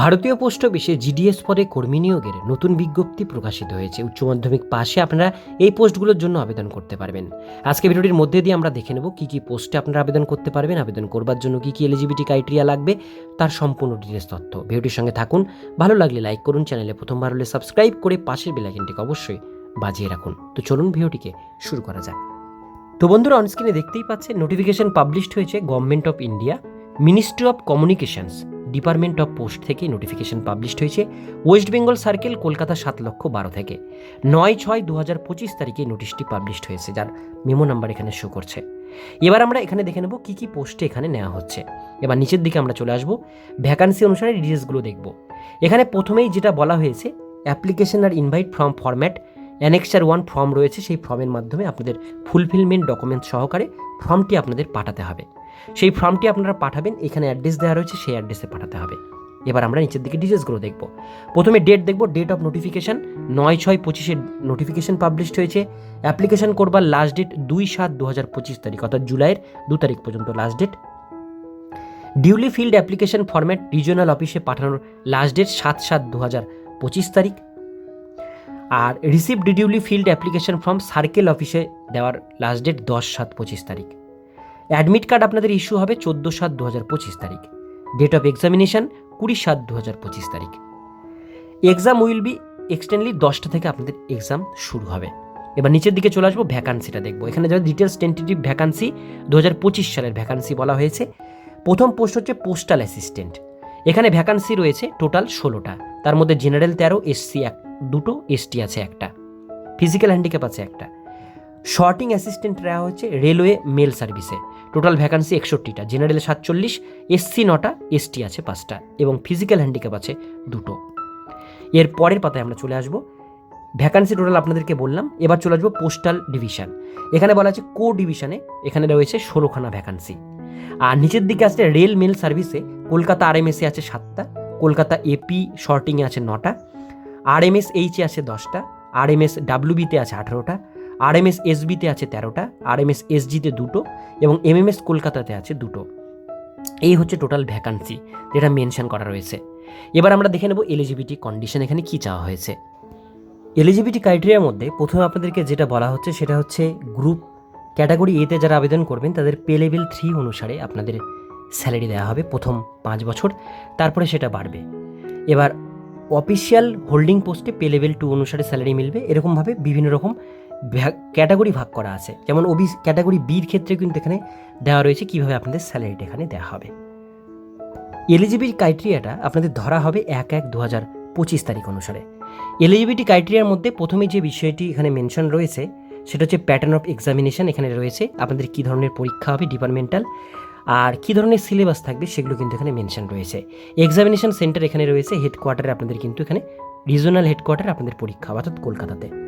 ভারতীয় পোস্ট অফিসে জিডিএস পদে কর্মী নিয়োগের নতুন বিজ্ঞপ্তি প্রকাশিত হয়েছে। উচ্চ মাধ্যমিক পাশে আপনারা এই পোস্টগুলোর জন্য আবেদন করতে পারবেন। আজকে ভিডিওটির মধ্যে দিয়ে আমরা দেখে নেব কী কী পোস্টে আপনারা আবেদন করতে পারবেন, আবেদন করবার জন্য কী কী এলিজিবিলিটি ক্রাইটেরিয়া লাগবে, তার সম্পূর্ণ ডিটেলস তথ্য। ভিডিওটির সঙ্গে থাকুন, ভালো লাগলে লাইক করুন চ্যানেলে প্রথমবার হলে সাবস্ক্রাইব করে পাশের বেলাইকনটিকে অবশ্যই বাজিয়ে রাখুন। তো চলুন ভিডিওটিকে শুরু করা যাক। তো বন্ধুরা অনস্ক্রিনে দেখতেই পাচ্ছেন নোটিফিকেশন পাবলিশড হয়েছে government of India ministry of communications department of post থেকে নোটিফিকেশন পাবলিশড হয়েছে। ওয়েস্ট বেঙ্গল সার্কেল কলকাতা সাত লক্ষ বারো থেকে। নয় ছয় দু হাজার পঁচিশ তারিখে নোটিশটি পাবলিশড হয়েছে, যার মেমো নাম্বার এখানে শো করছে। এবার আমরা এখানে দেখে নেব কী কী পোস্টে এখানে নেওয়া হচ্ছে। এবার নিচের দিকে আমরা চলে আসব। ভ্যাকান্সি অনুসারে ডিটেলসগুলো দেখব। এখানে প্রথমেই যেটা বলা হয়েছে অ্যাপ্লিকেশন আর invite form format annexure one form রয়েছে, সেই ফর্মের মাধ্যমে আপনাদের ফুলফিলমেন্ট ডকুমেন্ট সহকারে ফর্মটি আপনাদের পাঠাতে হবে। সেই ফর্মটি আপনারা পাঠাবেন, এখানে অ্যাড্রেস দেওয়া রয়েছে, সেই অ্যাড্রেসে পাঠাতে হবে। এবার আমরা নিচের দিকে ডিটেলসগুলো দেখব। প্রথমে ডেট দেখব ডেট অফ নোটিফিকেশান নয় ছয় পঁচিশের নোটিফিকেশান পাবলিশড হয়েছে। অ্যাপ্লিকেশন করবার লাস্ট ডেট দুই সাত দু হাজার পঁচিশ তারিখ, অর্থাৎ জুলাইয়ের দু তারিখ পর্যন্ত last date duly filled application format regional অফিসে পাঠানোর লাস্ট ডেট সাত সাত দু হাজার পঁচিশ তারিখ। আর receive duly filled application form circle অফিসে দেওয়ার লাস্ট ডেট দশ সাত পঁচিশ তারিখ। অ্যাডমিট কার্ড আপনাদের ইস্যু হবে চোদ্দ সাত দু হাজার পঁচিশ তারিখ। ডেট অফ এক্সামিনেশন কুড়ি সাত দু হাজার পঁচিশ তারিখ। এক্সাম উইল বি এক্সটেন্ডলি দশটা থেকে আপনাদের এক্সাম শুরু হবে। এবার নিচের দিকে চলে আসব ভ্যাকান্সিটা দেখব। এখানে যারা ডিটেলস টেন্টেটিভ ভ্যাকান্সি দু হাজার পঁচিশ সালের ভ্যাকান্সি বলা হয়েছে। প্রথম পোস্ট হচ্ছে পোস্টাল অ্যাসিস্ট্যান্ট এখানে ভ্যাকান্সি রয়েছে টোটাল ষোলোটা। তার মধ্যে জেনারেল তেরো এসসি এক, দুটো এসটি আছে একটা। ফিজিক্যাল হ্যান্ডিক্যাপ আছে একটা। শর্টিং অ্যাসিস্ট্যান্ট দেওয়া হচ্ছে রেলওয়ে মেল সার্ভিসে টোটাল ভ্যাকান্সি একষট্টিটা জেনারেল সাতচল্লিশ এসসি নটা এসটি আছে পাঁচটা এবং ফিজিক্যাল হ্যান্ডিক্যাপ আছে দুটো। এর পরের পাতায় আমরা চলে আসব। ভ্যাকান্সি টোটাল আপনাদেরকে বললাম, এবার চলে আসব পোস্টাল ডিভিশন এখানে বলা আছে কো ডিভিশনে এখানে রয়েছে ষোলোখানা ভ্যাকান্সি আর নিচের দিকে আসছে রেল মেল সার্ভিসে কলকাতা আর আরএমএসে আছে সাতটা, কলকাতা এপি শর্টিংয়ে আছে নটা আর আরএমএস এইচে আছে দশটা আরএমএস ডাব্লিউবিতে আছে আঠারোটা আরএমএস এসবিতে আছে তেরোটা, আরএমএস এসজিতে দুটো এবং এমএমএস কলকাতাতে আছে দুটো। এই হচ্ছে টোটাল ভ্যাকান্সি যেটা মেনশন করা রয়েছে। এবার আমরা দেখে নেব এলিজিবিলিটি কন্ডিশন এখানে কী চাওয়া হয়েছে। এলিজিবিলিটি ক্রাইটেরিয়ার মধ্যে প্রথমে আপনাদেরকে যেটা বলা হচ্ছে সেটা হচ্ছে গ্রুপ ক্যাটাগরি এতে যারা আবেদন করবেন তাদের পে লেভেল থ্রি অনুসারে আপনাদের স্যালারি দেওয়া হবে প্রথম পাঁচ বছর, তারপরে সেটা বাড়বে। এবার অফিসিয়াল হোল্ডিং পোস্টে পে লেভেল টু অনুসারে স্যালারি মিলবে, এরকমভাবে বিভিন্ন রকম ক্যাটাগরি ভাগ করা আছে। যেমন ওবি ক্যাটাগরি বির ক্ষেত্রে কিন্তু এখানে দেওয়া রয়েছে কীভাবে আপনাদের স্যালারিটা এখানে দেওয়া হবে। এলিজিবিলিটি ক্রাইটেরিয়াটা আপনাদের ধরা হবে এক এক দু হাজার পঁচিশ তারিখ অনুসারে। এলিজিবিলিটি ক্রাইটেরিয়ার মধ্যে প্রথমে যে বিষয়টি এখানে মেনশন রয়েছে, সেটা হচ্ছে প্যাটার্ন অফ এক্সামিনেশন এখানে রয়েছে। আপনাদের কী ধরনের পরীক্ষা হবে ডিপার্টমেন্টাল আর কী ধরনের সিলেবাস থাকবে সেগুলো কিন্তু এখানে মেনশন রয়েছে। এক্সামিনেশন সেন্টার এখানে রয়েছে হেডকোয়ার্টারে আপনাদের কিন্তু এখানে রিজনাল হেডকোয়ার্টারে আপনাদের পরীক্ষা অর্থাৎ কলকাতাতে।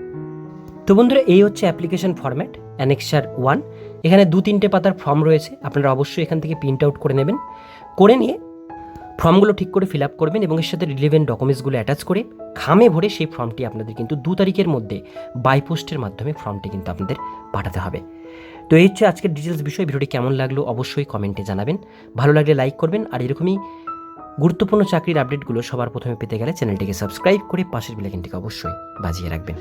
তো বন্ধুরা, এই হচ্ছে অ্যাপ্লিকেশন ফরম্যাট অ্যানেক্সার ওয়ান এখানে দু তিনটে পাতার ফর্ম রয়েছে, আপনারা অবশ্যই এখান থেকে প্রিন্ট আউট করে নেবেন। করে নিয়ে ফর্মগুলো ঠিক করে ফিল আপ করবেন এবং এর সাথে রিলেভেন্ট ডকুমেন্টসগুলো অ্যাটাচ করে খামে ভরে সেই ফর্মটি আপনাদের কিন্তু দু তারিখের মধ্যে বাই পোস্টের মাধ্যমে ফর্মটি কিন্তু আপনাদের পাঠাতে হবে। তো এই হচ্ছে আজকের ডিটেলস বিষয়, ভিডিওটি কেমন লাগল অবশ্যই কমেন্টে জানাবেন। ভালো লাগলে লাইক করবেন, আর এরকমই গুরুত্বপূর্ণ চাকরির আপডেটগুলো সবার প্রথমে পেতে গেলে চ্যানেলটিকে সাবস্ক্রাইব করে পাশের বেলাইকনটিকে অবশ্যই বাজিয়ে রাখবেন।